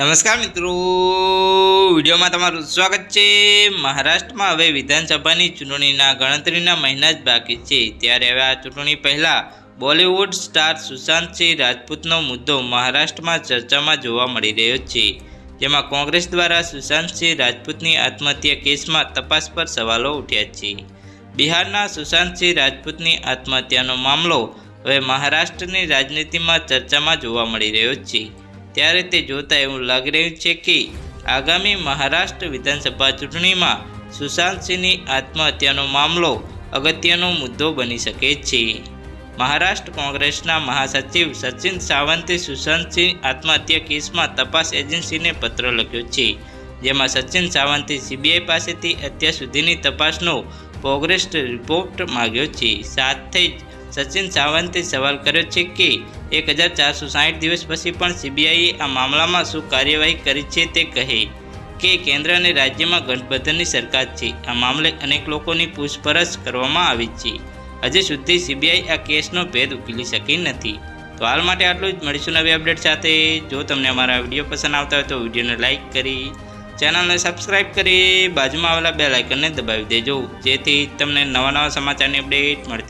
નમસ્કાર મિત્રો. વિડીયોમાં તમારું સ્વાગત છે. મહારાષ્ટ્રમાં હવે વિધાનસભાની ચૂંટણીના ગણતરીના મહિના જ બાકી છે. ત્યારે હવે આ ચૂંટણી પહેલાં બોલિવૂડ સ્ટાર સુશાંત સિંહ રાજપૂતનો મુદ્દો મહારાષ્ટ્રમાં ચર્ચામાં જોવા મળી રહ્યો છે. જેમાં કોંગ્રેસ દ્વારા સુશાંત સિંહ રાજપૂતની આત્મહત્યા કેસમાં તપાસ પર સવાલો ઉઠ્યા છે. બિહારના સુશાંત સિંહ રાજપૂતની આત્મહત્યાનો મામલો હવે મહારાષ્ટ્રની રાજનીતિમાં ચર્ચામાં જોવા મળી રહ્યો છે. ત્યારે તે જોતા એવું લાગી રહ્યું છે કે આગામી મહારાષ્ટ્ર વિધાનસભા ચૂંટણીમાં સુશાંત સિંહની આત્મહત્યાનો મામલો અગત્યનો મુદ્દો બની શકે છે. મહારાષ્ટ્ર કોંગ્રેસના મહાસચિવ સચિન સાવંતે સુશાંત સિંહ આત્મહત્યા કેસમાં તપાસ એજન્સીને પત્ર લખ્યો છે, જેમાં સચિન સાવંતે સીબીઆઈ પાસેથી અત્યાર સુધીની તપાસનો પ્રોગ્રેસ રિપોર્ટ માગ્યો છે. સાથે જ સચિન સાવંતે સવાલ કર્યો છે કે એક હજાર ચારસો સાઠ દિવસ પછી પણ સીબીઆઈએ આ મામલામાં શું કાર્યવાહી કરી છે તે કહે કે કેન્દ્ર અને રાજ્યમાં ગઠબંધનની સરકાર છે. આ મામલે અનેક લોકોની પૂછપરછ કરવામાં આવી છે. હજી સુધી સીબીઆઈ આ કેસનો ભેદ ઉકેલી શકી નથી. તો હાલ માટે આટલું જ. મળીશું નવી અપડેટ સાથે. જો તમને અમારા વીડિયો પસંદ આવતા હોય તો વિડીયોને લાઇક કરી, ચેનલને સબસ્ક્રાઇબ કરી, બાજુમાં આવેલા બે લાઇકનને દબાવી દેજો. જેથી તમને નવા નવા સમાચારની અપડેટ મળતી